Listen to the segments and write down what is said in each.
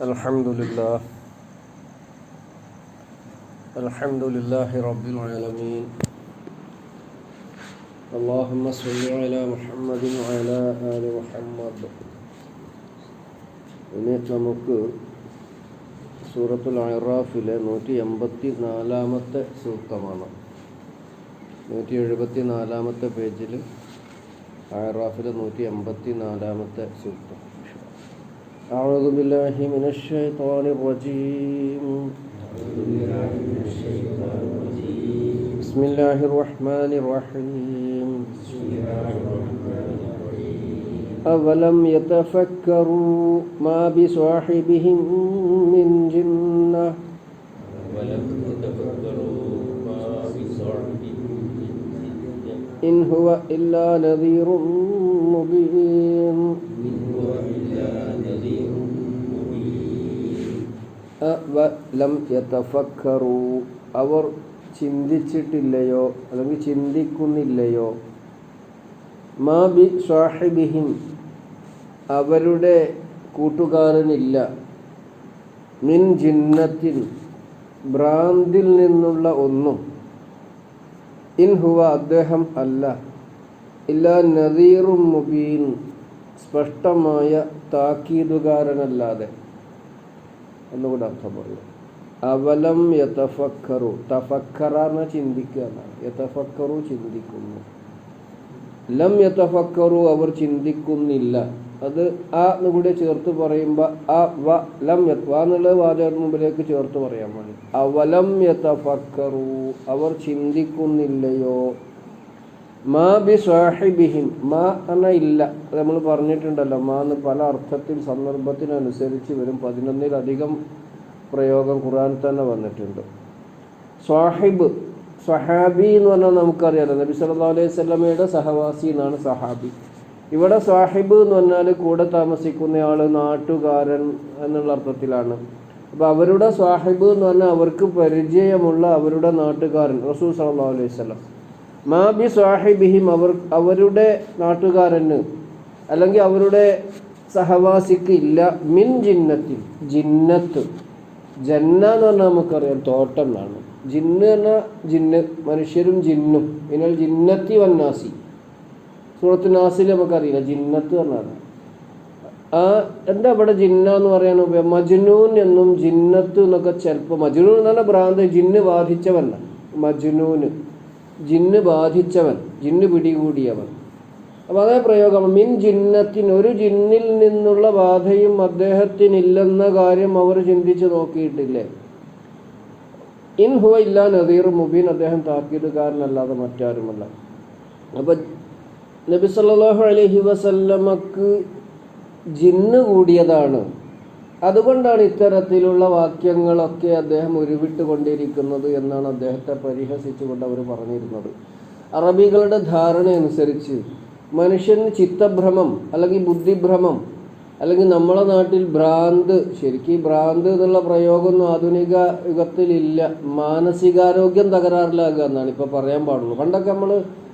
الحمد لله الحمد لله رب العالمين اللهم صل على محمد وعلى آل محمد ഇനി നമുക്ക് സൂറത്തുൽ അറാഫിലെ നൂറ്റി എൺപത്തി നാലാമത്തെ സൂക്തമാണ് നൂറ്റി എഴുപത്തി നാലാമത്തെ പേജിൽ അറാഫിലെ നൂറ്റി എൺപത്തി നാലാമത്തെ സൂക്തം أعوذ بالله من الشيطان الرجيم. بسم الله الرحمن الرحيم. أولم يتفكروا ما بصاحبهم من جنة إن هو إلا نذير مبين. അവർ ചിന്തിച്ചിട്ടില്ലയോ അല്ലെങ്കിൽ ചിന്തിക്കുന്നില്ലയോ. മാ ബി സാഹിബിഹിം അവരുടെ കൂട്ടുകാരനില്ല. മിൻ ജിന്നത്തിൻ ഭ്രാന്തിൽ നിന്നുള്ള ഒന്നും. ഇൻ ഹുവ അദ്ദേഹം അല്ല. ഇല്ല നദീറും മുബീൻ സ്പഷ്ടമായ താക്കീതുകാരനല്ലാതെ. എന്നുകൂടെ അർത്ഥം പറയും അവലം യതഫക്കറു തഫക്കറാന്ന് ചിന്തിക്കുക എന്നാണ്. യതഫക്കറു ചിന്തിക്കുന്നു. ലം യതഫക്കറു അവർ ചിന്തിക്കുന്നില്ല. അത് ആ കൂടെ ചേർത്ത് പറയുമ്പോൾ ആ വ ലം വ എന്നുള്ള വാചകം മുമ്പിലേക്ക് ചേർത്ത് പറയാൻ വേണ്ടി അവലം യതഫക്കറു അവർ ചിന്തിക്കുന്നില്ലയോ? മാ ബി സാഹിബിഹിം മാ അന ഇല്ല. നമ്മൾ പറഞ്ഞിട്ടുണ്ടല്ലോ മാന്ന് പല അർത്ഥത്തിൽ സന്ദർഭത്തിനനുസരിച്ച് വരും പതിനൊന്നിലധികം പ്രയോഗം ഖുറാൻ തന്നെ വന്നിട്ടുണ്ട്. സാഹിബ് സഹാബി എന്ന് പറഞ്ഞാൽ നമുക്കറിയാലോ നബി സല്ലാ അലൈഹി സ്വലമയുടെ സഹവാസി എന്നാണ് സഹാബി ഇവിടെ സാഹിബ് എന്ന് പറഞ്ഞാൽ കൂടെ താമസിക്കുന്നയാൾ നാട്ടുകാരൻ എന്നുള്ള അർത്ഥത്തിലാണ്. അപ്പോൾ അവരുടെ സാഹിബ് എന്ന് പറഞ്ഞാൽ അവർക്ക് പരിചയമുള്ള അവരുടെ നാട്ടുകാരൻ റസൂൽ സല്ലാ അലൈഹി സ്വലം മാബി സാഹിബിഹിം അവർ അവരുടെ നാട്ടുകാരന് അല്ലെങ്കിൽ അവരുടെ സഹവാസിക്ക് ഇല്ല. മിൻ ജിന്നത്തിൽ ജിന്നത്ത്. ജന്ന എന്ന് പറഞ്ഞാൽ നമുക്കറിയാം തോട്ടം എന്നാണ്. ജിന്ന് പറഞ്ഞാൽ ജിന്ന് മനുഷ്യരും ജിന്നും. എന്നാൽ ജിന്നത്തി വന്നാസി. സൂറത്ത് നാസിൽ നമുക്കറിയില്ല ജിന്നത്ത് പറഞ്ഞാൽ ആ എന്താ ഇവിടെ ജിന്ന എന്ന് പറയാൻ ഉപയോഗം? മജ്നൂൻ എന്നും ജിന്നത്ത് എന്നൊക്കെ ചിലപ്പോൾ മജ്നൂൻ എന്ന് പറഞ്ഞാൽ ഭ്രാന്ത് ജിന്ന് ബാധിച്ചവല്ല മജ്നൂന് ജിന്ന് ബാധിച്ചവൻ ജിന്ന് പിടികൂടിയവൻ. അപ്പം അതേ പ്രയോഗം. മിൻ ജിന്നത്തിന് ഒരു ജിന്നിൽ നിന്നുള്ള ബാധയും അദ്ദേഹത്തിനില്ലെന്ന കാര്യം അവർ ചിന്തിച്ച് നോക്കിയിട്ടില്ലേ? ഇൻ ഹുവ ഇല്ല നദീർ മുബീൻ അദ്ദേഹം താക്കീതുകാരനല്ലാതെ മറ്റാരുമല്ല. അപ്പം നബി സല്ലാഹു അലഹി വസല്ലമക്ക് ജിന്ന് കൂടിയതാണ്. അതുകൊണ്ടാണ് ഇത്തരത്തിലുള്ള വാക്യങ്ങളൊക്കെ അദ്ദേഹം ഉരുവിട്ടുകൊണ്ടിരിക്കുന്നത് എന്നാണ് അദ്ദേഹത്തെ പരിഹസിച്ചുകൊണ്ട് അവർ പറഞ്ഞിരുന്നത്. അറബികളുടെ ധാരണ അനുസരിച്ച് മനുഷ്യന് ചിത്തഭ്രമം അല്ലെങ്കിൽ ബുദ്ധിഭ്രമം അല്ലെങ്കിൽ നമ്മളെ നാട്ടിൽ ഭ്രാന്ത് ശരിക്കും ഭ്രാന്ത് എന്നുള്ള പ്രയോഗമൊന്നും ആധുനിക യുഗത്തിലില്ല. മാനസികാരോഗ്യം തകരാറിലാകുക എന്നാണ് ഇപ്പോൾ പറയാൻ പാടുള്ളൂ. പണ്ടൊക്കെ നമ്മൾ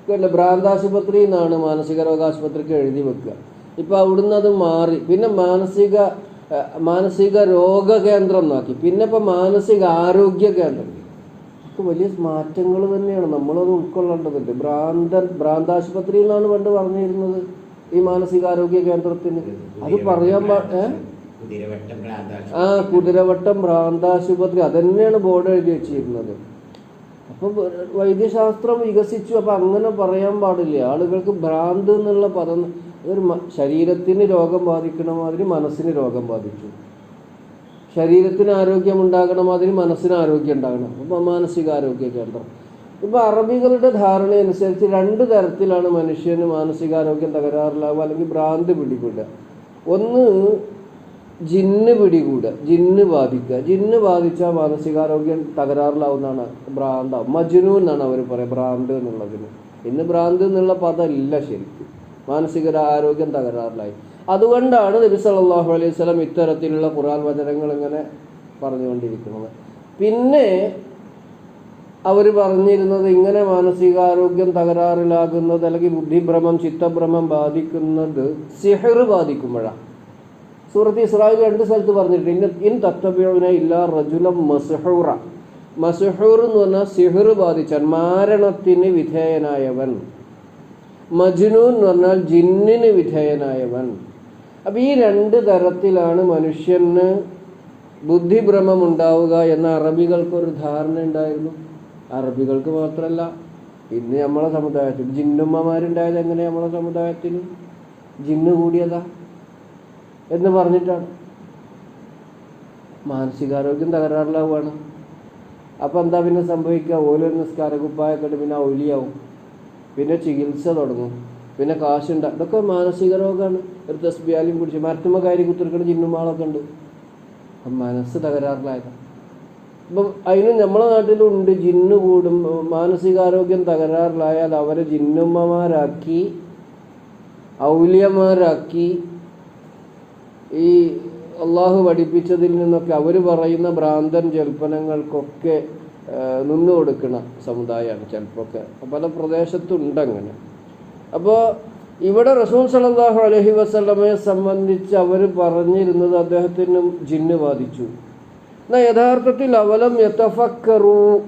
കേട്ടില്ല ഭ്രാന്താശുപത്രി എന്നാണ് മാനസിക രോഗാശുപത്രിക്ക് എഴുതി വെക്കുക. ഇപ്പോൾ അവിടുന്ന് അത് മാറി. പിന്നെ മാനസിക മാനസിക രോഗ കേന്ദ്രം എന്നാക്കി. പിന്നെ ഇപ്പോൾ മാനസിക ആരോഗ്യ കേന്ദ്രം വലിയ മാറ്റങ്ങൾ തന്നെയാണ്. നമ്മളത് ഉൾക്കൊള്ളേണ്ടതുണ്ട്. ഭ്രാന്തൻ ഭ്രാന്താശുപത്രി എന്നാണ് പണ്ട് പറഞ്ഞിരുന്നത് ഈ മാനസികാരോഗ്യ കേന്ദ്രത്തിന്. അത് പറയാൻ. ആ കുതിരവട്ടം ഭ്രാന്താശുപത്രി. അതന്നെയാണ് ബോർഡ് എഴുതി വെച്ചിരുന്നത്. അപ്പൊ വൈദ്യശാസ്ത്രം വികസിച്ചു. അപ്പൊ അങ്ങനെ പറയാൻ പാടില്ല. ആളുകൾക്ക് ഭ്രാന്ത് എന്നുള്ള പദം ഒരു ശരീരത്തിന് രോഗം ബാധിക്കണ മാതിരി മനസ്സിന് രോഗം ബാധിച്ചു. ശരീരത്തിന് ആരോഗ്യം ഉണ്ടാകണം അതിന് മനസ്സിന് ആരോഗ്യം ഉണ്ടാകണം. അപ്പൊ മാനസികാരോഗ്യ കേന്ദ്രം ഇപ്പൊ അറബികളുടെ ധാരണ അനുസരിച്ച് രണ്ട് തരത്തിലാണ് മനുഷ്യന് മാനസികാരോഗ്യം തകരാറിലാവുക അല്ലെങ്കിൽ ഭ്രാന്ത് പിടികൂടുക. ഒന്ന് ജിന്ന് പിടികൂടുക ജിന്ന് ബാധിക്കുക. ജിന്ന് ബാധിച്ചാൽ മാനസികാരോഗ്യം തകരാറിലാവുന്നതാണ് ഭ്രാന്ത മജ്നു എന്നാണ് അവർ പറയുക ഭ്രാന്ത് എന്നുള്ളതിന്. ഇന്ന് ഭ്രാന്ത് എന്നുള്ള പദമില്ല ശരിക്കും. മാനസിക ആരോഗ്യം തകരാറിലായി. അതുകൊണ്ടാണ് നബി സല്ലാഹു അലൈഹി സ്വലം ഇത്തരത്തിലുള്ള ഖുറാൻ വചനങ്ങൾ ഇങ്ങനെ പറഞ്ഞുകൊണ്ടിരിക്കുന്നത്. പിന്നെ അവർ പറഞ്ഞിരുന്നത് ഇങ്ങനെ മാനസികാരോഗ്യം തകരാറിലാകുന്നത് അല്ലെങ്കിൽ ബുദ്ധിഭ്രമം ചിത്തഭ്രമം ബാധിക്കുന്നത് സിഹർ ബാധിക്കുമ്പോഴാണ്. സൂറത്ത് ഇസ്രായേൽ രണ്ട് സ്ഥലത്ത് പറഞ്ഞിട്ടുണ്ട്. ഇൻ തത്തബിയുന ഇല്ല റജുലം മസഹൂറ. മസഹൂർ എന്ന് പറഞ്ഞാൽ സിഹർ ബാധിച്ചാൻ മാരണത്തിന് വിധേയനായവൻ. മജ്നു എന്ന് പറഞ്ഞാൽ ജിന്നിന് വിധേയനായവൻ. അപ്പൊ ഈ രണ്ട് തരത്തിലാണ് മനുഷ്യന് ബുദ്ധിഭ്രമം ഉണ്ടാവുക എന്ന അറബികൾക്കൊരു ധാരണ ഉണ്ടായിരുന്നു. അറബികൾക്ക് മാത്രമല്ല ഇന്ന് നമ്മളെ സമുദായത്തിൽ ജിന്നുമ്മമാരുണ്ടായത് എങ്ങനെ നമ്മളെ സമുദായത്തിൽ? ജിന്ന് കൂടിയതാ എന്ന് പറഞ്ഞിട്ടാണ്. മാനസികാരോഗ്യം തകരാറിലാവുകയാണ്. അപ്പം എന്താ പിന്നെ സംഭവിക്കുക? ഓലൊരു നിസ്കാരക്കുപ്പായൊക്കെ ഇട്ട് പിന്നെ ഒലിയാവും. പിന്നെ ചികിത്സ തുടങ്ങും. പിന്നെ കാശുണ്ട. ഇതൊക്കെ മാനസിക രോഗമാണ് ഒരു തസ്ബിയാലും കുടിച്ച് മരത്തുമ്മ കാര്യം കുത്തിരിക്കുന്ന ജിന്നുമാളൊക്കെ ഉണ്ട്. അപ്പം മനസ്സ് തകരാറിലായതാണ് അപ്പം അതിന് നമ്മളെ നാട്ടിലുണ്ട് ജിന്ന് കൂടും. മാനസികാരോഗ്യം തകരാറിലായാൽ അവരെ ജിന്നുമ്മമാരാക്കി ഔലിയമാരാക്കി ഈ അള്ളാഹു പഠിപ്പിച്ചതിൽ നിന്നൊക്കെ അവർ പറയുന്ന ഭ്രാന്തൻ ജൽപ്പനങ്ങൾക്കൊക്കെ നിന്നു കൊടുക്കുന്ന സമുദായമാണ് ചിലപ്പോൾ ഒക്കെ പല പ്രദേശത്തുണ്ട് അങ്ങനെ. അപ്പോൾ ഇവിടെ റസൂൽ സലാഹു അലഹി വസ്ലമയെ സംബന്ധിച്ച് അവർ പറഞ്ഞിരുന്നത് അദ്ദേഹത്തിനും ജിന്ന് ബാധിച്ചു. എന്നാൽ യഥാർത്ഥത്തിൽ അവലം യത്തഫക്കറു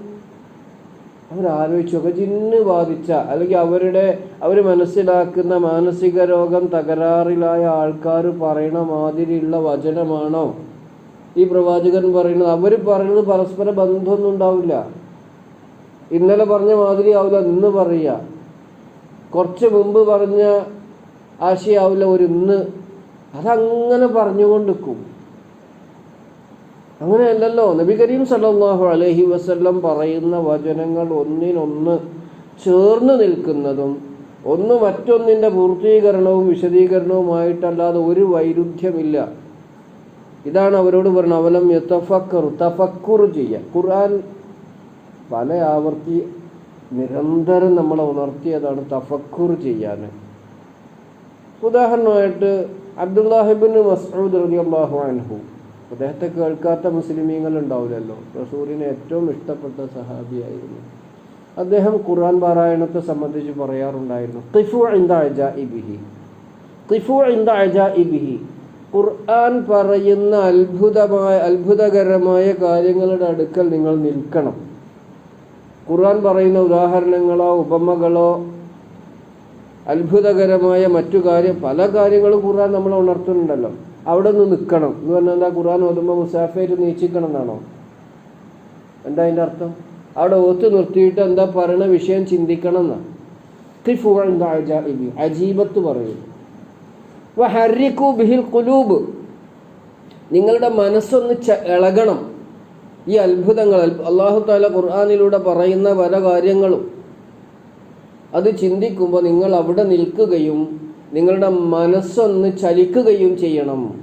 അവരാലോചിച്ചു. നോക്കുക ജിന്ന് ബാധിച്ച അല്ലെങ്കിൽ അവരുടെ അവർ മനസ്സിലാക്കുന്ന മാനസിക രോഗം തകരാറിലായ ആൾക്കാർ പറയണ മാതിരിയുള്ള വചനമാണോ? ഈ പ്രവാചകൻ പറയുന്നത് അവർ പറയുന്നത് പരസ്പര ബന്ധമൊന്നും ഉണ്ടാവില്ല. ഇന്നലെ പറഞ്ഞ മാതിരി ആവില്ല ഇന്ന് പറയുക. കുറച്ച് മുമ്പ് പറഞ്ഞ ആശയാവില്ല ഒരു ഇന്ന്. അതങ്ങനെ പറഞ്ഞുകൊണ്ടിരിക്കും. അങ്ങനെയല്ലല്ലോ. നബി കരീം സല്ലാഹു അലഹി വസ്ല്ലം പറയുന്ന വചനങ്ങൾ ഒന്നിനൊന്ന് ചേർന്ന് നിൽക്കുന്നതും ഒന്ന് മറ്റൊന്നിന്റെ പൂർത്തീകരണവും വിശദീകരണവുമായിട്ടല്ലാതെ ഒരു വൈരുദ്ധ്യമില്ല. ഇതാണ് അവരോട് പറഞ്ഞത്. അവലം യത്തഫക്കറു തഫക്കുർ ചെയ്യുക ഖുർആൻ പല ആവർത്തി നിരന്തരം നമ്മളെ ഉണർത്തിയതാണ് തഫക്കൂർ ചെയ്യാൻ. ഉദാഹരണമായിട്ട് അബ്ദുല്ലാഹിബിൻ മസ്ഊദ് റളിയല്ലാഹു അൻഹു. അദ്ദേഹത്തെ കേൾക്കാത്ത മുസ്ലിമീങ്ങൾ ഉണ്ടാവില്ലല്ലോ. റസൂലിന് ഏറ്റവും ഇഷ്ടപ്പെട്ട സഹാബിയായിരുന്നു. അദ്ദേഹം ഖുർആൻ പാരായണത്തെ സംബന്ധിച്ച് പറയാറുണ്ടായിരുന്നു ഖിഫു ഇബിഹി അജാഇബിഹി. ഖിഫു ഇന്ദ അജാഇബിഹി. ഖുർആൻ പറയുന്ന അത്ഭുതമായ അത്ഭുതകരമായ കാര്യങ്ങളുടെ അടുക്കൽ നിങ്ങൾ നിൽക്കണം. ഖുർആൻ പറയുന്ന ഉദാഹരണങ്ങളോ ഉപമകളോ അത്ഭുതകരമായ മറ്റു കാര്യം പല കാര്യങ്ങളും ഖുർആൻ നമ്മളെ ഉണർത്തുന്നുണ്ടല്ലോ. അവിടെ നിന്ന് നിൽക്കണം. എന്ന് പറഞ്ഞാൽ എന്താ? ഖുർആൻ ഓതുമ്പോൾ മുസാഫായിട്ട് നീച്ചിക്കണം എന്നാണോ? എന്താ അതിന്റെ അർത്ഥം? അവിടെ ഒത്തു നിർത്തിയിട്ട് എന്താ പറയണ വിഷയം ചിന്തിക്കണം എന്നാ. ഖിഫു അജീബത്ത് പറയുന്നു ഹരിക്കു ബിഹിൽ കുലൂബ് നിങ്ങളുടെ മനസ്സൊന്ന് ഇളകണം. ഈ അത്ഭുതങ്ങൾ അള്ളാഹു താല ഖുർആാനിലൂടെ പറയുന്ന പല കാര്യങ്ങളും. അത് ചിന്തിക്കുമ്പോൾ നിങ്ങൾ അവിടെ നിൽക്കുകയും നിങ്ങളുടെ മനസ്സൊന്ന് ചലിക്കുകയും ചെയ്യണം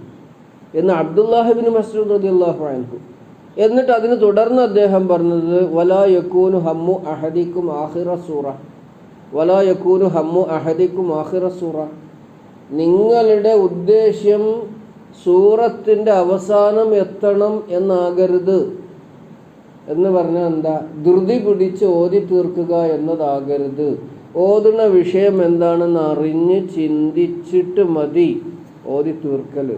എന്ന് അബ്ദുല്ലാഹിബിൻ മസ്റൂദ് റളിയല്ലാഹു അൻഹു. എന്നിട്ട് അതിന് തുടർന്ന് അദ്ദേഹം പറഞ്ഞത് വലാ യക്കൂനു ഹമ്മു അഹദിക്കും ആഹിറ സൂറ. വലാ യക്കൂനു ഹമ്മു അഹദിക്കും ആഹിറ സൂറ. നിങ്ങളുടെ ഉദ്ദേശ്യം സൂറത്തിന്റെ അവസാനം എത്തണം എന്നാകരുത്. എന്ന് പറഞ്ഞാൽ എന്താ? ധൃതി പിടിച്ച് ഓതി തീർക്കുക എന്നതാകരുത്. ഓതുന്ന വിഷയം എന്താണെന്ന് അറിഞ്ഞ് ചിന്തിച്ചിട്ട് മതി ഓതി തീർക്കൽ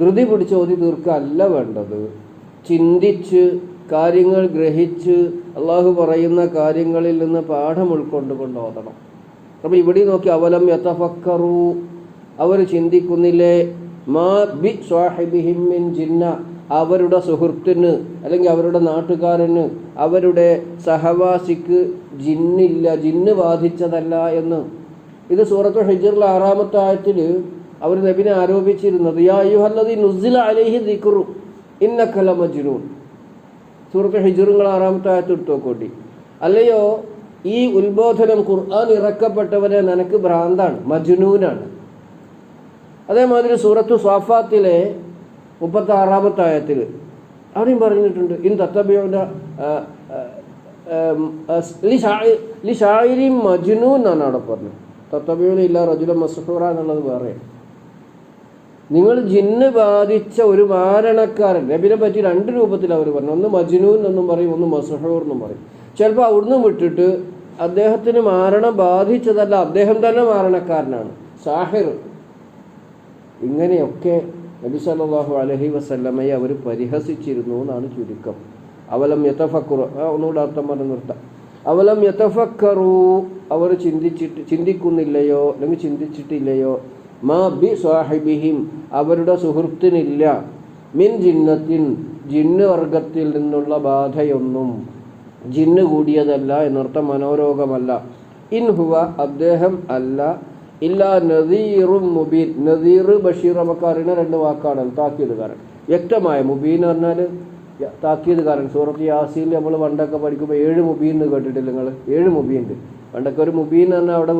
ധൃതി പിടിച്ച് ഓതി തീർക്കുക അല്ല വേണ്ടത്. ചിന്തിച്ച് കാര്യങ്ങൾ ഗ്രഹിച്ച് അള്ളാഹു പറയുന്ന കാര്യങ്ങളിൽ നിന്ന് പാഠം ഉൾക്കൊണ്ടുകൊണ്ട് ഓതണം. അപ്പം ഇവിടെ നോക്കി അവലം യത്തഫക്കറു അവർ ചിന്തിക്കുന്നില്ലേ? മാ ബി സ്വാഹിബിഹിം മിൻ ജിന്ന. അവരുടെ സുഹൃത്തിന് അല്ലെങ്കിൽ അവരുടെ നാട്ടുകാരന് അവരുടെ സഹവാസിക്ക് ജിന്നില്ല ജിന്ന് ബാധിച്ചതല്ല എന്ന്. ഇത് സൂറത്ത് ഹിജറിലെ ആറാമത്തെ ആയത്തിൽ അവർ നബിനെ ആരോപിച്ചിരുന്നത് യാ അലൈഹി സൂറത്ത് ഹിജറുകൾ ആറാമത്തെ ആയത്ത് എടുത്തോക്കോട്ടി അല്ലയോ ഈ ഉത്ബോധനം ഖുർആൻ ഇറക്കപ്പെട്ടവനെ നിനക്ക് ഭ്രാന്താണ് മജ്നൂനാണ്. അതേമാതിരി സൂറത്തു സ്വാഫാത്തിലെ മുപ്പത്തി ആറാമത്തെ ആയത്തിൽ അവിടെയും പറഞ്ഞിട്ടുണ്ട്? ഇൻ തത്തബിയുടെ ലി ഷായിരി മജ്നു എന്നാണ് അവിടെ പറഞ്ഞത്. തത്തബിയുടെ ഇല്ല റജുല മസ്ഹൂറ എന്നുള്ളത് വേറെ. നിങ്ങൾ ജിന്ന് ബാധിച്ച ഒരു മാരണക്കാരൻ നബിനെ പറ്റി രണ്ട് രൂപത്തിൽ അവർ പറഞ്ഞു. ഒന്ന് മജ്നൂൻ എന്നും പറയും ഒന്ന് മസഹൂർ എന്നും പറയും. ചിലപ്പോൾ അവിടുന്ന് വിട്ടിട്ട് അദ്ദേഹത്തിന് മാരണം ബാധിച്ചതല്ല അദ്ദേഹം തന്നെ മാരണക്കാരനാണ്. സാഹിർ. ഇങ്ങനെയൊക്കെ നബി സല്ലാഹു അലഹി വസല്ലമയെ അവർ പരിഹസിച്ചിരുന്നു എന്നാണ് ചുരുക്കം. അവലം യഥഫക്കുറു ഒന്നുകൂടെ അർത്ഥം പറഞ്ഞ് നിർത്താം. അവലം യഥഫക്കറു അവർ ചിന്തിച്ചിട്ട് ചിന്തിക്കുന്നില്ലയോ? അല്ലെങ്കിൽ ചിന്തിച്ചിട്ടില്ലയോ? മാ ബി സാഹിബിഹിം അവരുടെ സുഹൃത്തിനില്ല. മിൻ ജിന്നത്തിൻ ജിന്ന് വർഗത്തിൽ നിന്നുള്ള ബാധയൊന്നും. ജിന്ന് കൂടിയതല്ല എന്നർത്ഥം മനോരോഗമല്ല. ഇൻ ഹുവ അദ്ദേഹം അല്ല. ഇല്ല നദീറും മുബീൻ. നദീർ ബഷീർ നമുക്ക് രണ്ട് വാക്കാണ്. താക്കീതുകാരൻ. വ്യക്തമായ മുബീൻ എന്ന് പറഞ്ഞാൽ താക്കീതുകാരൻ. സൂറത്ത് യാസീൽ നമ്മൾ പണ്ടൊക്കെ പഠിക്കുമ്പോൾ ഏഴ് മുബീൻ എന്ന് കേട്ടിട്ടില്ല നിങ്ങൾ ഏഴ് മുബീൻ ഉണ്ട് പണ്ടൊക്കെ ഒരു മുബീൻ എന്ന് പറഞ്ഞാൽ അവിടെ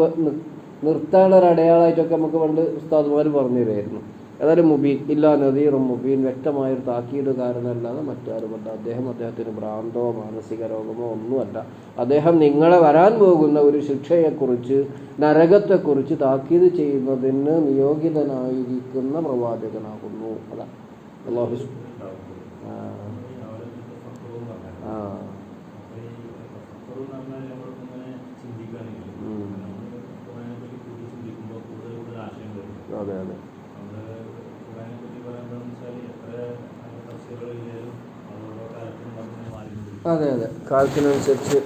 നിർത്താനുള്ള ഒരു അടയാളമായിട്ടൊക്കെ നമുക്ക് പണ്ട് ഉസ്താദ്മാർ പറഞ്ഞു തരുമായിരുന്നു ഏതായാലും മുബീൻ ഇല്ല നദീറും മുബീൻ വ്യക്തമായൊരു താക്കീടുകാരനല്ലാതെ മറ്റാരുമല്ല. അദ്ദേഹം അദ്ദേഹത്തിന് ഭ്രാന്തോ മാനസിക രോഗമോ ഒന്നുമല്ല. അദ്ദേഹം നിങ്ങളെ വരാൻ പോകുന്ന ഒരു ശിക്ഷയെക്കുറിച്ച് നരകത്തെക്കുറിച്ച് താക്കീത് ചെയ്യുന്നതിന് നിയോഗിതനായിരിക്കുന്ന പ്രവാചകനാകുന്നു. അതാണ് അള്ളാഹു അതെ അതെ. അതെ അതെ. കാലത്തിനനുസരിച്ച്